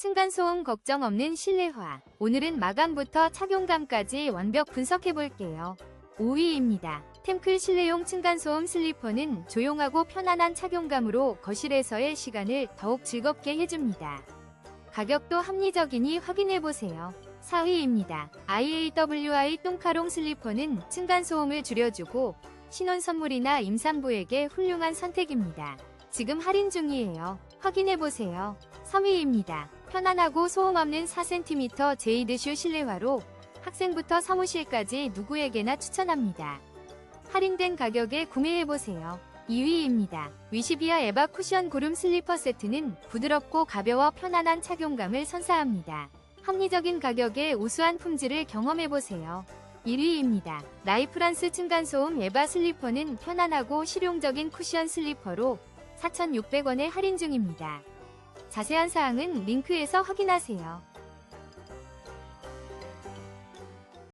층간소음 걱정 없는 실내화. 오늘은 마감부터 착용감까지 완벽 분석해 볼게요. 5위입니다. 템클 실내용 층간소음 슬리퍼는 조용하고 편안한 착용감으로 거실에서의 시간을 더욱 즐겁게 해줍니다. 가격도 합리적이니 확인해 보세요. 4위입니다. IAWI 똥카롱 슬리퍼는 층간소음을 줄여주고 신혼 선물이나 임산부에게 훌륭한 선택입니다. 지금 할인 중이에요. 확인해 보세요. 3위입니다. 편안하고 소음 없는 4cm 제이드슈 실내화로 학생부터 사무실까지 누구에게나 추천합니다. 할인된 가격에 구매해보세요. 2위입니다. 위시비아 에바 쿠션 고름 슬리퍼 세트는 부드럽고 가벼워 편안한 착용감을 선사합니다. 합리적인 가격에 우수한 품질을 경험해보세요. 1위입니다. 나이프란스 층간소음 에바 슬리퍼는 편안하고 실용적인 쿠션 슬리퍼로 4,600원에 할인 중입니다. 자세한 사항은 링크에서 확인하세요.